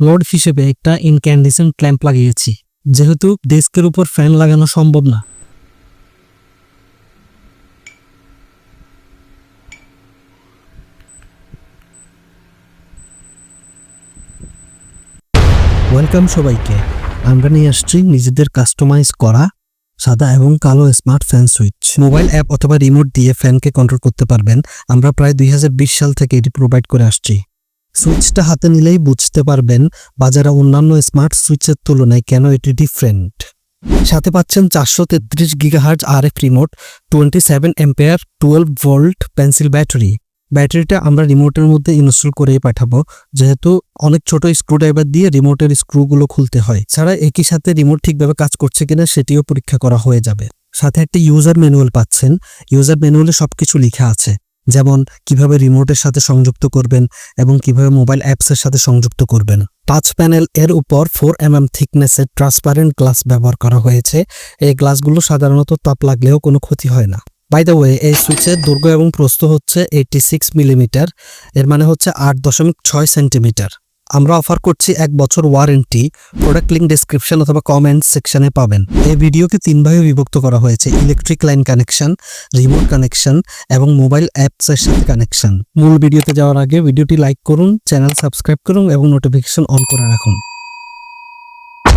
Load হিসেবে একটা ইনক্যান্ডিসেন্ট lamp লাগিয়েছি, যেহেতু ডেস্কের উপর ফ্যান লাগানো সম্ভব না। ওয়েলকাম সবাইকে। আমরা নিয়ে আসছি নিজেদের কাস্টমাইজ করা সাদা এবং কালো smart fan switch. Mobile app অথবা রিমোট দিয়ে ফ্যানকে কন্ট্রোল করতে পারবেন। আমরা প্রায় দুই হাজার বিশ সাল থেকে এটি প্রোভাইড করে আসছি। সুইচটা হাতে নিলেই বুঝতে পারবেন বাজারে অন্যান্য স্মার্ট সুইচের তুলনায় কেন এটি ডিফারেন্ট সাথে পাচ্ছেন চারশো তেত্রিশ gigahertz R F remote twenty seven ampere twelve volt pencil battery ব্যাটারিটা আমরা রিমোটের মধ্যে ইনস্টল করেই পাঠাবো, যেহেতু অনেক ছোট স্ক্রুড্রাইভার দিয়ে রিমোটের স্ক্রুগুলো খুলতে হয়। ছাড়া একই সাথে রিমোট ঠিকভাবে কাজ করছে কিনা সেটিও পরীক্ষা করা হয়ে যাবে। সাথে একটা ইউজার ম্যানুয়াল পাচ্ছেন। ইউজার ম্যানুয়ালে সবকিছু লেখা আছে। যেমন কীভাবে রিমোটের সাথে সংযুক্ত করবেন এবং কীভাবে মোবাইল অ্যাপসের সাথে সংযুক্ত করবেন। টাচ প্যানেল এর উপর ফোর এম এম থিকনেসের ট্রান্সপারেন্ট গ্লাস ব্যবহার করা হয়েছে। এই গ্লাসগুলো সাধারণত তাপ লাগলেও কোনো ক্ষতি হয় না। বাই দ্য ওয়ে এই সুইচের দুর্গ এবং প্রস্থ হচ্ছে এইটি সিক্স মিলিমিটার এর মানে হচ্ছে আট দশমিক ছয় সেন্টিমিটার আমরা অফার করছি এক বছর ওয়ারেন্টি প্রোডাক্ট লিঙ্ক ডিসক্রিপশন অথবা কমেন্ট সেকশনে পাবেন। এই ভিডিওকে তিন ভাগে বিভক্ত করা হয়েছে electric line connection remote connection এবং মোবাইল অ্যাপসের সাথে কানেকশন মূল ভিডিওতে যাওয়ার আগে ভিডিওটি লাইক করুন চ্যানেল সাবস্ক্রাইব করুন এবং নোটিফিকেশন অন করে রাখুন।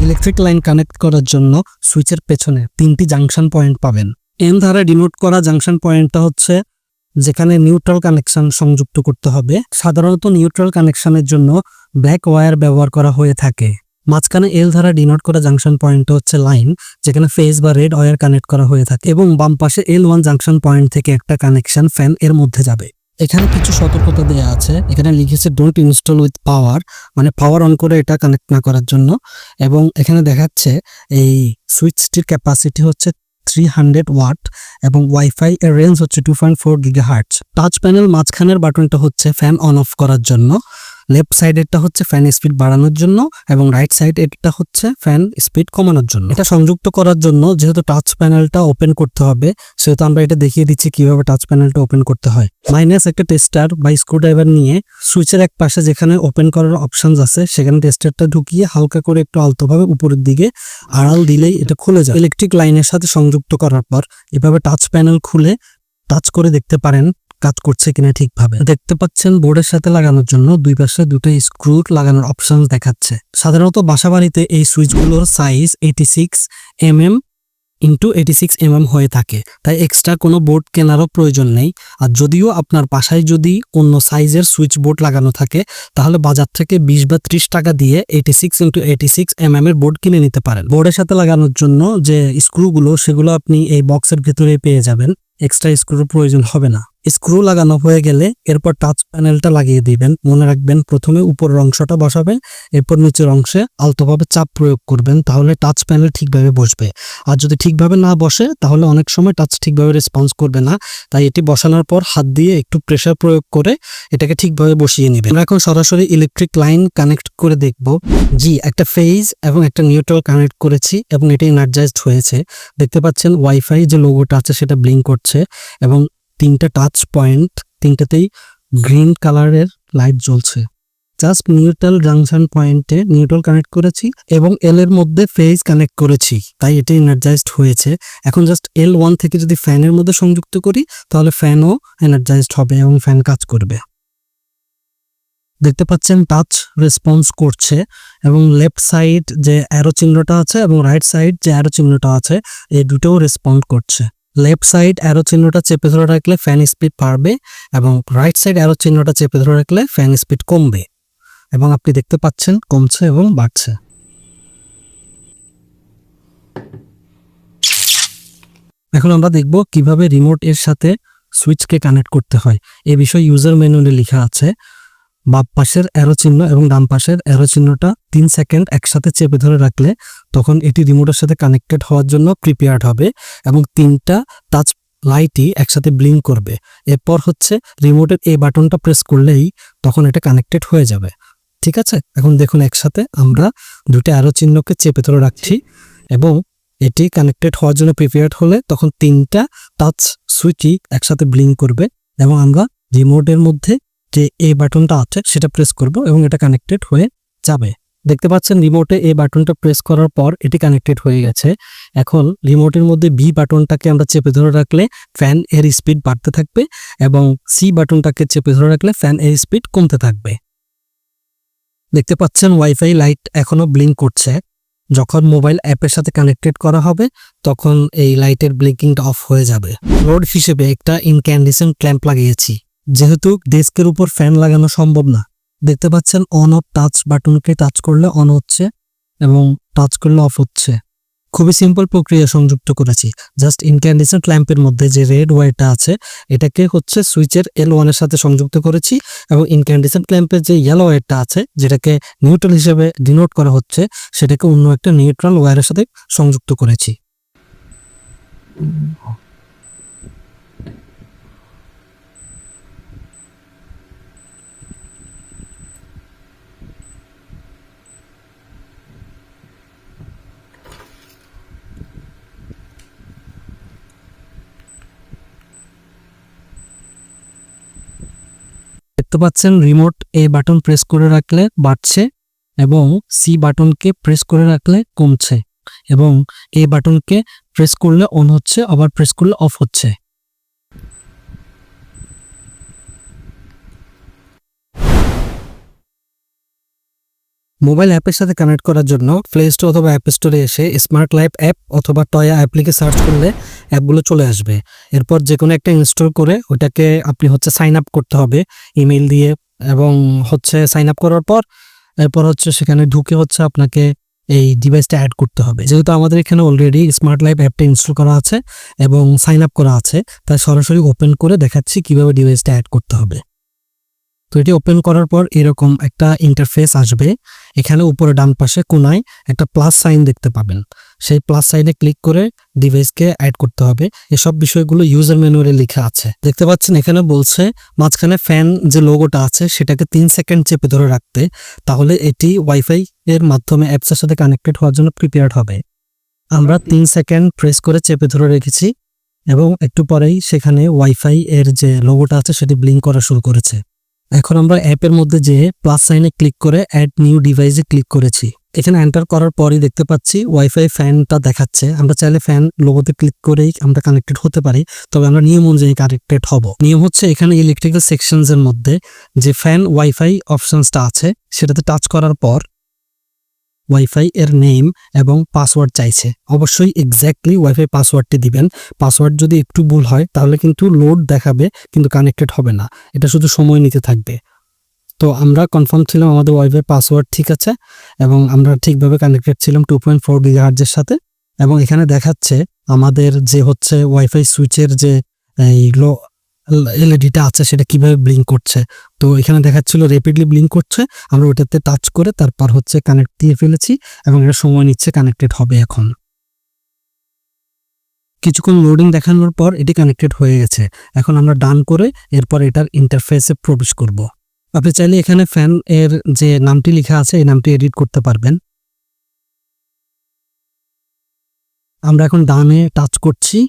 ইলেকট্রিক লাইন কানেক্ট করার জন্য সুইচের পেছনে তিনটি জাংশন পয়েন্ট পাবেন। এন ধারা ডিনোট করা জাংশন পয়েন্টটা হচ্ছে যেখানে নিউট্রাল কানেকশন সংযুক্ত করতে হবে। সাধারণত নিউট্রাল কানেকশনের জন্য ব্ল্যাক ওয়ার ব্যবহার করা হয়ে থাকে। মাঝখানে এল ধারা ডিনোট করা জাংশন পয়েন্ট হচ্ছে লাইন যেখানে ফেস বা রেড ওয়ার কানেক্ট করা হয়ে থাকে এবং বাম পাশে এল ওয়ান জাংশন পয়েন্ট থেকে একটা কানেকশন ফ্যান এর মধ্যে যাবে। এখানে কিছু সতর্কতা দেওয়া আছে। এখানে লিখেছে ডোন্ট ইনস্টল উইথ পাওয়ার মানে পাওয়ার অন করে এটা কানেক্ট না করার জন্য। এবং এখানে দেখাচ্ছে, এই সুইচটির ক্যাপাসিটি হচ্ছে থ্রি হান্ড্রেড ওয়াট এবং ওয়াইফাই এর রেঞ্জ হচ্ছে two point four giga touch panel মাঝখানের বাটনটা হচ্ছে ফ্যান অন অফ করার জন্য। লেফট সাইডেরটা হচ্ছে ফ্যান স্পিড বাড়ানোর জন্য এবং রাইট সাইড এটা হচ্ছে ফ্যান স্পিড কমানোর জন্য। এটা সংযুক্ত করার জন্য যেহেতু টাচ প্যানেলটা ওপেন করতে হবে, সেহেতু আমরা এটা দেখিয়ে দিচ্ছি কীভাবে টাচ প্যানেলটা ওপেন করতে হয়। মাইনাস একটা টেস্টার বা স্ক্রুড্রাইভার নিয়ে সুইচের এক পাশে যেখানে ওপেন করার অপশন আছে, সেখানে টেস্টারটা ঢুকিয়ে হালকা করে একটু আলতোভাবে উপরের দিকে আড়াল দিলেই এটা খুলে যায়। ইলেকট্রিক লাইনের সাথে সংযুক্ত করার পর এভাবে টাচ প্যানেল খুলে টাচ করে দেখতে পারেন কাজ করছে কিনা ঠিকভাবে। দেখতে পাচ্ছেন বোর্ডের সাথে লাগানোর জন্য দুই পাশে দুটো স্ক্রু লাগানোর অপশন দেখাচ্ছে। সাধারণত বাসাবাড়িতে এই সুইচগুলোর size eighty six M M into eighty six M M হয়ে থাকে। তাই এক্সট্রা কোনো বোর্ড কেনারও প্রয়োজন নেই। আর যদিও আপনার বাসায় যদি অন্য সাইজের সুইচ বোর্ড লাগানো থাকে, তাহলে বাজার থেকে বিশ বা ত্রিশ টাকা দিয়ে eighty six into eighty six M M এর বোর্ড কিনে নিতে পারেন। বোর্ডের সাথে লাগানোর জন্য যে স্ক্রুগুলো সেগুলো আপনি এই বক্সের ভিতরে পেয়ে যাবেন। এক্সট্রা স্ক্রুর প্রয়োজন হবে না। স্ক্রু লাগানো হয়ে গেলে এরপর টাচ প্যানেলটা লাগিয়ে দিবেন। মনে রাখবেন প্রথমে উপরের অংশটা বসাবেন, এরপর নিচের অংশে আলতোভাবে চাপ প্রয়োগ করবেন, তাহলে টাচ প্যানেল ঠিকভাবে বসবে। আর যদি ঠিকভাবে না বসে, তাহলে অনেক সময় টাচ ঠিকভাবে রেসপন্স করবে না। তাই এটি বসানোর পর হাত দিয়ে একটু প্রেসার প্রয়োগ করে এটাকে ঠিকভাবে বসিয়ে নেবেন। আমরা এখন সরাসরি ইলেকট্রিক লাইন কানেক্ট করে দেখব। জি, একটা ফেজ এবং একটা নিউট্রাল কানেক্ট করেছি এবং এটি এনার্জাইজড হয়েছে। দেখতে পাচ্ছেন ওয়াইফাই যে লোগোটা আছে, সেটা ব্লিঙ্ক করছে এবং তিনটা টাচ পয়েন্ট তিনটাতেই গ্রিন কালারের লাইট জ্বলছে। জাস্ট নিউট্রাল জাংশন পয়েন্টে নিউট্রাল কানেক্ট করেছি এবং এল এর মধ্যে ফেজ কানেক্ট করেছি, তাই এটি এনার্জাইজড হয়েছে। এখন জাস্ট এল ওয়ান থেকে যদি ফ্যানের মধ্যে সংযুক্ত করি, তাহলে ফ্যানও এনার্জাইজড হবে এবং ফ্যান কাজ করবে। দেখতে পাচ্ছেন টাচ রেসপন্স করছে এবং লেফট সাইড যে অ্যারো চিহ্নটা আছে এবং রাইট সাইড যে অ্যারো চিহ্নটা আছে এই দুটোও রেসপন্ড করছে। লেফট সাইড অ্যারো চিহ্নটা চেপে ধরে রাখলে ফ্যান স্পিড বাড়বে এবং রাইট সাইড অ্যারো চিহ্নটা চেপে ধরে রাখলে ফ্যান স্পিড কমবে। এবং আপনি দেখতে পাচ্ছেন কমছে এবং বাড়ছে। এখন আমরা দেখব কীভাবে রিমোট এর সাথে সুইচকে কানেক্ট করতে হয়। এ বিষয়ে ইউজার ম্যানুয়ালে লেখা আছে। বাম পাশের অ্যারো চিহ্ন এবং ডান পাশের অ্যারো চিহ্নটা তিন সেকেন্ড একসাথে চেপে ধরে রাখলে তখন এটি রিমোটের সাথে কানেক্টেড হওয়ার জন্য প্রিপেয়ার্ড হবে এবং তিনটা টাচ লাইটই একসাথে ব্লিঙ্ক করবে। এরপর হচ্ছে রিমোটের এই বাটনটা প্রেস করলেই তখন এটা কানেক্টেড হয়ে যাবে। ঠিক আছে? এখন দেখুন একসাথে আমরা দুটো অ্যারো চিহ্নকে চেপে ধরে রাখছি এবং এটি কানেক্টেড হওয়ার জন্য প্রিপেয়ার্ড হলে তখন তিনটা টাচ সুইচই একসাথে ব্লিঙ্ক করবে এবং আমরা রিমোটের মধ্যে যে এই বাটনটা আছে সেটা প্রেস করব এবং এটা কানেক্টেড হয়ে যাবে। দেখতে পাচ্ছেন রিমোটে এই বাটনটা প্রেস করার পর এটি কানেক্টেড হয়ে গেছে। এখন রিমোটের মধ্যে বি বাটনটাকে আমরা চেপে ধরে রাখলে ফ্যান এর স্পিড বাড়তে থাকবে এবং সি বাটনটাকে চেপে ধরে রাখলে ফ্যান এর স্পিড কমতে থাকবে। দেখতে পাচ্ছেন ওয়াইফাই লাইট এখনও ব্লিঙ্ক করছে। যখন মোবাইল অ্যাপের সাথে কানেক্টেড করা হবে, তখন এই লাইটের ব্লিঙ্কিংটা অফ হয়ে যাবে। রোড হিসেবে একটা ইনক্যান্ডিসেন্ট ক্ল্যাম্প লাগিয়েছি। যেহেতু ডেস্কের উপর ফ্যান লাগানো সম্ভব না। দেখতে পাচ্ছেন অন অফ টাচ বাটনকে টাচ করলে অন হচ্ছে এবং টাচ করলে অফ হচ্ছে। খুবই সিম্পল প্রক্রিয়া সংযুক্ত করেছি। জাস্ট ইনক্যান্ডিসেন্ট ল্যাম্পের মধ্যে যে রেড ওয়ারটা আছে, এটাকে হচ্ছে সুইচের এল ওয়ানের সাথে সংযুক্ত করেছি এবং ইনক্যান্ডিসেন্ট ল্যাম্পের যে ইয়েলো ওয়ারটা আছে, যেটাকে নিউট্রাল হিসেবে ডিনোট করা হচ্ছে, সেটাকে অন্য একটা নিউট্রাল ওয়্যারের সাথে সংযুক্ত করেছি। দেখতে পাচ্ছেন রিমোট এ বাটন প্রেস করে রাখলে বাড়ছে এবং সি বাটনকে প্রেস করে রাখলে কমছে এবং এ বাটনকে প্রেস করলে অন হচ্ছে, আবার প্রেস করলে অফ হচ্ছে। মোবাইল অ্যাপের সাথে কানেক্ট করার জন্য প্লে স্টোর অথবা অ্যাপ স্টোরে এসে স্মার্ট লাইফ অ্যাপ অথবা টয়া অ্যাপ্লিকে সার্চ করলে অ্যাপগুলো চলে আসবে। এরপর যে কোনো একটা ইনস্টল করে ওটাকে আপনি হচ্ছে সাইন আপ করতে হবে ইমেল দিয়ে এবং হচ্ছে সাইন আপ করার পর এরপর হচ্ছে সেখানে ঢুকে হচ্ছে আপনাকে এই ডিভাইসটা অ্যাড করতে হবে। যেহেতু আমাদের এখানে অলরেডি স্মার্ট লাইফ অ্যাপটা ইনস্টল করা আছে এবং সাইন আপ করা আছে, তাই সরাসরি ওপেন করে দেখাচ্ছি কীভাবে ডিভাইসটা অ্যাড করতে হবে। তো এটি ওপেন করার পর এরকম একটা ইন্টারফেস আসবে। এখানে উপরে ডান পাশে কোনায় একটা প্লাস সাইন দেখতে পাবেন। সেই প্লাস সাইনে ক্লিক করে ডিভাইসকে অ্যাড করতে হবে। এসব বিষয়গুলো ইউজার ম্যানুয়ালে লেখা আছে। দেখতে পাচ্ছেন এখানে বলছে, মাঝখানে ফ্যান যে লোগোটা আছে, সেটাকে তিন সেকেন্ড চেপে ধরে রাখতে। তাহলে এটি ওয়াইফাই এর মাধ্যমে অ্যাপসের সাথে কানেক্টেড হওয়ার জন্য প্রিপেয়ার্ড হবে। আমরা তিন সেকেন্ড প্রেস করে চেপে ধরে রেখেছি এবং একটু পরেই সেখানে ওয়াইফাই এর যে লোগোটা আছে, সেটি ব্লিঙ্ক করা শুরু করেছে। এখন আমরা অ্যাপের মধ্যে যে প্লাস সাইনে ক্লিক করে অ্যাড নিউ ডিভাইসে ক্লিক করেছি। এখানে এন্টার করার পরই দেখতে পাচ্ছি ওয়াইফাই ফ্যানটা দেখাচ্ছে। আমরা চাইলে ফ্যান লোগোতে ক্লিক করেই আমরা কানেক্টেড হতে পারি। তবে আমরা নিয়ম অনুযায়ী কানেক্টেড হব। নিয়ম হচ্ছে এখানে ইলেকট্রিক্যাল সেকশনস এর মধ্যে যে ফ্যান ওয়াইফাই অপশনসটা আছে, সেটাতে টাচ করার পর ওয়াইফাই এর নেম এবং পাসওয়ার্ড চাইছে। অবশ্যই এক্স্যাক্টলি ওয়াইফাই পাসওয়ার্ডটি দিবেন। পাসওয়ার্ড যদি একটু ভুল হয়, তাহলে কিন্তু লোড দেখাবে, কিন্তু কানেক্টেড হবে না। এটা শুধু সময় নিতে থাকবে। তো আমরা কনফার্ম ছিলাম আমাদের ওয়াইফাই পাসওয়ার্ড ঠিক আছে এবং আমরা ঠিকভাবে কানেক্টেড ছিলাম টু পয়েন্ট ফোর গিগাহার্জের সাথে এবং এখানে দেখাচ্ছে আমাদের যে হচ্ছে ওয়াইফাই সুইচের যে এইগুলো এলইডিটা আছে, সেটা কীভাবে ব্লিঙ্ক করছে? তো এখানে দেখাচ্ছিল রেপিডলি ব্লিঙ্ক করছে, আমরা ওটাতে টাচ করে তারপর হচ্ছে কানেক্ট দিয়ে ফেলেছি এবং এটা সময় নিচ্ছে কানেক্টেড হবে এখন। কিছুক্ষণ লোডিং দেখানোর পর এটি কানেক্টেড হয়ে গেছে। এখন আমরা ডান করে এরপর এটার ইন্টারফেসে প্রবেশ করব। আপনি চাইলে এখানে ফ্যান এর যে নামটি লেখা আছে, এই নামটি এডিট করতে পারবেন। আমরা এখন ডানে টাচ করছি।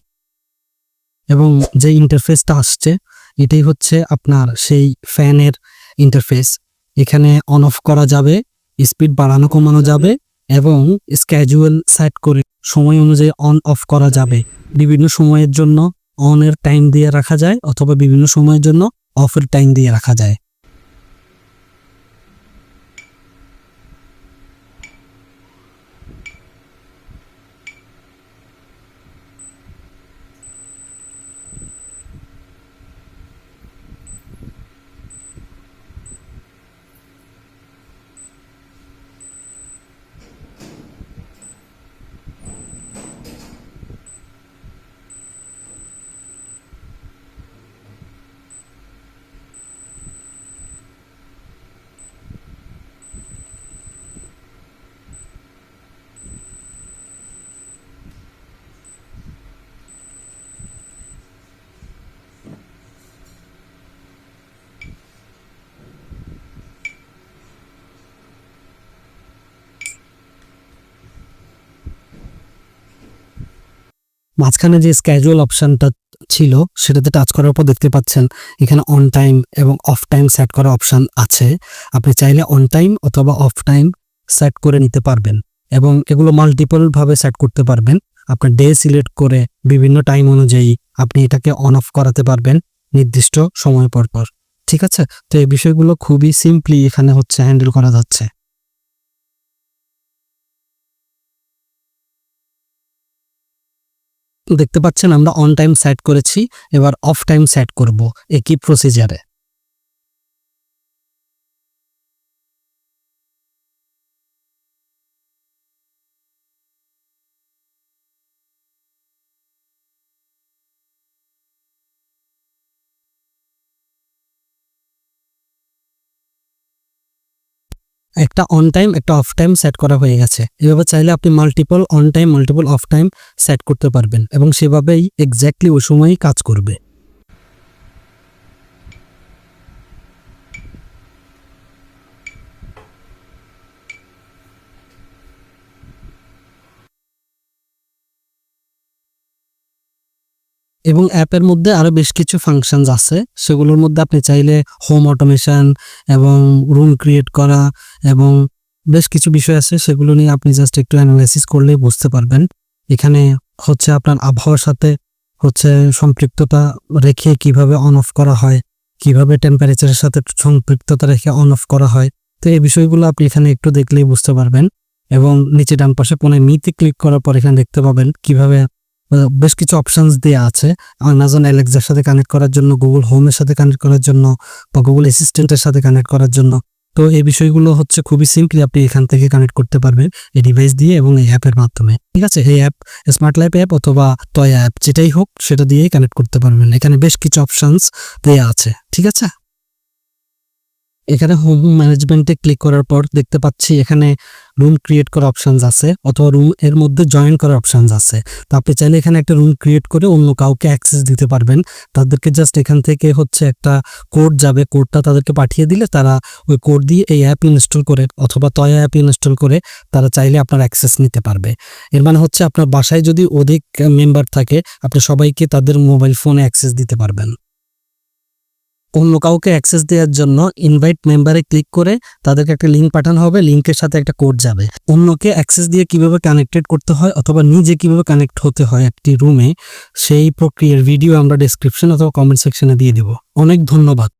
এবং যে ইন্টারফেসটা আসছে, এটাই হচ্ছে আপনার সেই ফ্যানের ইন্টারফেস এখানে অন অফ করা যাবে স্পিড বাড়ানো, কমানো যাবে এবং স্ক্যাজুয়াল সেট করে সময় অনুযায়ী অন অফ করা যাবে। বিভিন্ন সময়ের জন্য অনের টাইম দিয়ে রাখা যায় অথবা বিভিন্ন সময়ের জন্য অফের টাইম দিয়ে রাখা যায়। মাঝখানে যে স্ক্যাজুয়াল অপশনটা ছিল, সেটাতে টাচ করার পর দেখতে পাচ্ছেন, এখানে অন টাইম এবং অফ টাইম সেট করা অপশন আছে। আপনি চাইলে অন টাইম অথবা অফ টাইম সেট করে নিতে পারবেন এবং এগুলো মাল্টিপলভাবে সেট করতে পারবেন। আপনার ডে সিলেক্ট করে বিভিন্ন টাইম অনুযায়ী আপনি এটাকে অন অফ করাতে পারবেন নির্দিষ্ট সময় পর পর। ঠিক আছে? তো এই বিষয়গুলো খুবই সিম্পলি এখানে হচ্ছে হ্যান্ডেল করা যাচ্ছে। দেখতে পাচ্ছেন আমরা অন টাইম সেট করেছি এবার অফ টাইম সেট করব একই প্রসিজারে একটা অন টাইম একটা অফ টাইম সেট করা হয়ে গেছে। এভাবে চাইলে আপনি multiple on time multiple off time set করতে পারবেন এবং সেভাবেই এক্স্যাক্টলি ওই সময়ই কাজ করবে। এবং অ্যাপের মধ্যে আরও বেশ কিছু ফাংশনস আছে। সেগুলোর মধ্যে আপনি চাইলে হোম অটোমেশন এবং রুম ক্রিয়েট করা এবং বেশ কিছু বিষয় আছে, সেগুলো নিয়ে আপনি জাস্ট একটু অ্যানালাইসিস করলেই বুঝতে পারবেন। এখানে হচ্ছে আপনার আবহাওয়ার সাথে হচ্ছে সম্পৃক্ততা রেখে কীভাবে অন অফ করা হয়, কীভাবে টেম্পারেচারের সাথে সম্পৃক্ততা রেখে অন অফ করা হয়। তো এই বিষয়গুলো আপনি এখানে একটু দেখলেই বুঝতে পারবেন এবং নিচে ডান পাশে কোনে মিতে ক্লিক করার পর এখানে দেখতে পাবেন কীভাবে বেশ কিছু অপশনস দেওয়া আছে। অ্যামাজন অ্যালেক্সার সাথে কানেক্ট করার জন্য গুগল হোমের সাথে কানেক্ট করার জন্য বা গুগল অ্যাসিস্ট্যান্টের সাথে কানেক্ট করার জন্য। তো এই বিষয়গুলো হচ্ছে খুবই সিম্পলি আপনি এখান থেকে কানেক্ট করতে পারবেন এই ডিভাইস দিয়ে এবং এই অ্যাপের মাধ্যমে। ঠিক আছে? এই অ্যাপ স্মার্ট লাইফ অ্যাপ অথবা টয় অ্যাপ যেটাই হোক, সেটা দিয়েই কানেক্ট করতে পারবেন। এখানে বেশ কিছু অপশনস দেওয়া আছে। ঠিক আছে? এখানে হোম ম্যানেজমেন্টে ক্লিক করার পর দেখতে পাচ্ছি এখানে রুম ক্রিয়েট করার অপশনস আছে অথবা রুম এর মধ্যে জয়েন করার অপশনস আছে। তো আপনি চাইলে এখানে একটা রুম ক্রিয়েট করে অন্য কাউকে অ্যাক্সেস দিতে পারবেন। তাদেরকে জাস্ট এখান থেকে হচ্ছে একটা কোড যাবে কোডটা তাদেরকে পাঠিয়ে দিলে তারা ওই কোড দিয়ে এই অ্যাপ ইনস্টল করে অথবা তয়া অ্যাপ ইনস্টল করে তারা চাইলে আপনার অ্যাক্সেস নিতে পারবে। এর মানে হচ্ছে আপনার বাসায় যদি অধিক মেম্বার থাকে, আপনি সবাইকে তাদের মোবাইল ফোনে অ্যাক্সেস দিতে পারবেন। অন্য কাউকে অ্যাক্সেস দেওয়ার জন্য ইনভাইট মেম্বারে ক্লিক করে তাদেরকে একটা লিঙ্ক পাঠানো হবে। লিঙ্কের সাথে একটা কোড যাবে। অন্যকে অ্যাক্সেস দিয়ে কীভাবে কানেক্টেড করতে হয় অথবা নিজে কীভাবে কানেক্ট হতে হয় একটি রুমে সেই প্রক্রিয়ার ভিডিও আমরা ডিসক্রিপশন অথবা কমেন্ট সেকশনে দিয়ে দিব। অনেক ধন্যবাদ।